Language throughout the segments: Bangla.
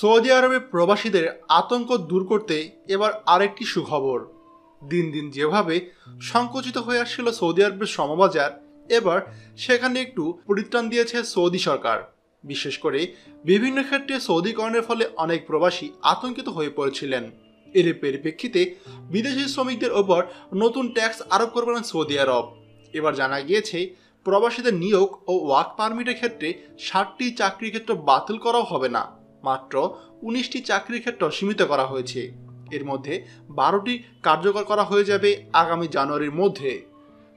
সৌদি আরবে প্রবাসীদের আতঙ্ক দূর করতে এবার আরেকটি সুখবর। দিন দিন যেভাবে সংকুচিত হয়ে আসছিল সৌদি আরবের সমবাজার, এবার সেখানে একটু পরিত্রাণ দিয়েছে সৌদি সরকার। বিশেষ করে বিভিন্ন ক্ষেত্রে সৌদিকরণের ফলে অনেক প্রবাসী আতঙ্কিত হয়ে পড়েছিলেন। এর পরিপ্রেক্ষিতে বিদেশি শ্রমিকদের ওপর নতুন ট্যাক্স আরোপ করবে না সৌদি আরব। এবার জানা গিয়েছে, প্রবাসীদের নিয়োগ ও ওয়ার্ক পারমিটের ক্ষেত্রে ষাটটি চাকরির ক্ষেত্র বাতিল করাও হবে না। মাত্র উনিশটি চাকরির ক্ষেত্র সীমিত করা হয়েছে। এর মধ্যে বারোটি কার্যকর করা হয়ে যাবে আগামী জানুয়ারির মধ্যে।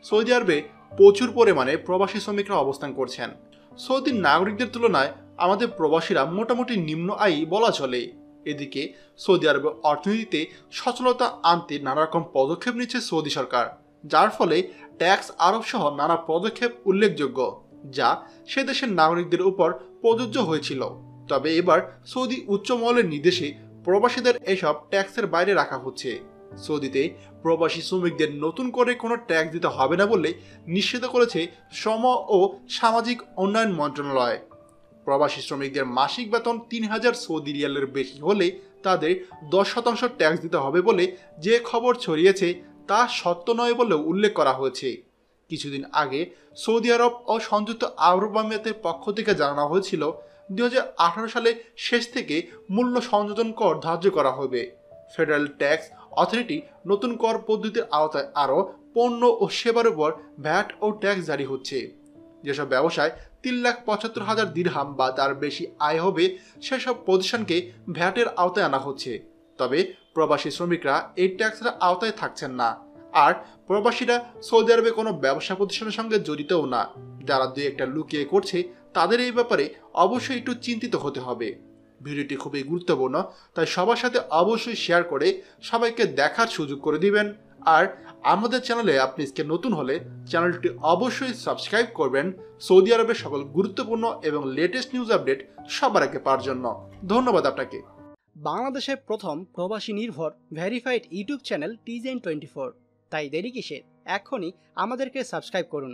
সৌদি আরবে প্রচুর পরিমাণে প্রবাসী শ্রমিকরা অবস্থান করছেন। সৌদির নাগরিকদের তুলনায় আমাদের প্রবাসীরা মোটামুটি নিম্ন আয়ই বলা চলে। এদিকে সৌদি আরবের অর্থনীতিতে সচলতা আনতে নানা রকম পদক্ষেপ নিচ্ছে সৌদি সরকার, যার ফলে ট্যাক্স আরোপ সহ নানা পদক্ষেপ উল্লেখযোগ্য, যা সে দেশের নাগরিকদের উপর প্রযোজ্য হয়েছিল। তবে এবার সৌদি উচ্চ মহলের নির্দেশে প্রবাসীদের এসব ট্যাক্সের বাইরে রাখা হচ্ছে। সৌদিতে প্রবাসী শ্রমিকদের নতুন করে কোনো ট্যাক্স দিতে হবে না বলে নিষেধ করেছে শ্রম ও সামাজিক উন্নয়ন মন্ত্রণালয়। প্রবাসী শ্রমিকদের মাসিক বেতন তিন হাজার সৌদি রিয়ালের বেশি হলে তাদের দশ শতাংশ ট্যাক্স দিতে হবে বলে যে খবর ছড়িয়েছে তা সত্য নয় বলেও উল্লেখ করা হয়েছে। কিছুদিন আগে সৌদি আরব ও সংযুক্ত আরব আমিরাতের পক্ষ থেকে জানানো হয়েছিল দুই হাজার আঠারো সালে শেষ থেকে মূল্য সংযোজন কর ধার্য করা হবে। ফেডারেল ট্যাক্স অথরিটি নতুন কর পদ্ধতির আওতায় আরও পণ্য ও সেবার উপর ভ্যাট ও ট্যাক্স জারি হচ্ছে। যেসব ব্যবসায় তিন লাখ পঁচাত্তর হাজার দিরহাম বা তার বেশি আয় হবে, সেসব প্রতিষ্ঠানকে ভ্যাটের আওতায় আনা হচ্ছে। তবে প্রবাসী শ্রমিকরা এই ট্যাক্সের আওতায় থাকছেন না। আর প্রবাসীরা সৌদি আরবে কোনো ব্যবসা প্রতিষ্ঠানের সঙ্গে জড়িতও না। যারা দুই একটা লুকিয়ে করছে তাদের এই ব্যাপারে অবশ্যই একটু চিন্তিত হতে হবে। ভিডিওটি খুবই গুরুত্বপূর্ণ, তাই সবার সাথে অবশ্যই শেয়ার করে সবাইকে দেখার সুযোগ করে দিবেন। আর আমাদের চ্যানেলে আপনি আজকে নতুন হলে চ্যানেলটি অবশ্যই সাবস্ক্রাইব করবেন সৌদি আরবের সকল গুরুত্বপূর্ণ এবং লেটেস্ট নিউজ আপডেট সবার আগে পাওয়ার জন্য। ধন্যবাদ আপনাকে। বাংলাদেশের প্রথম প্রবাসী নির্ভর ভেরিফাইড ইউটিউব চ্যানেল টিজেন টোয়েন্টি ফোর তাই দেরি কিসের? এখনই আমাদেরকে সাবস্ক্রাইব করুন।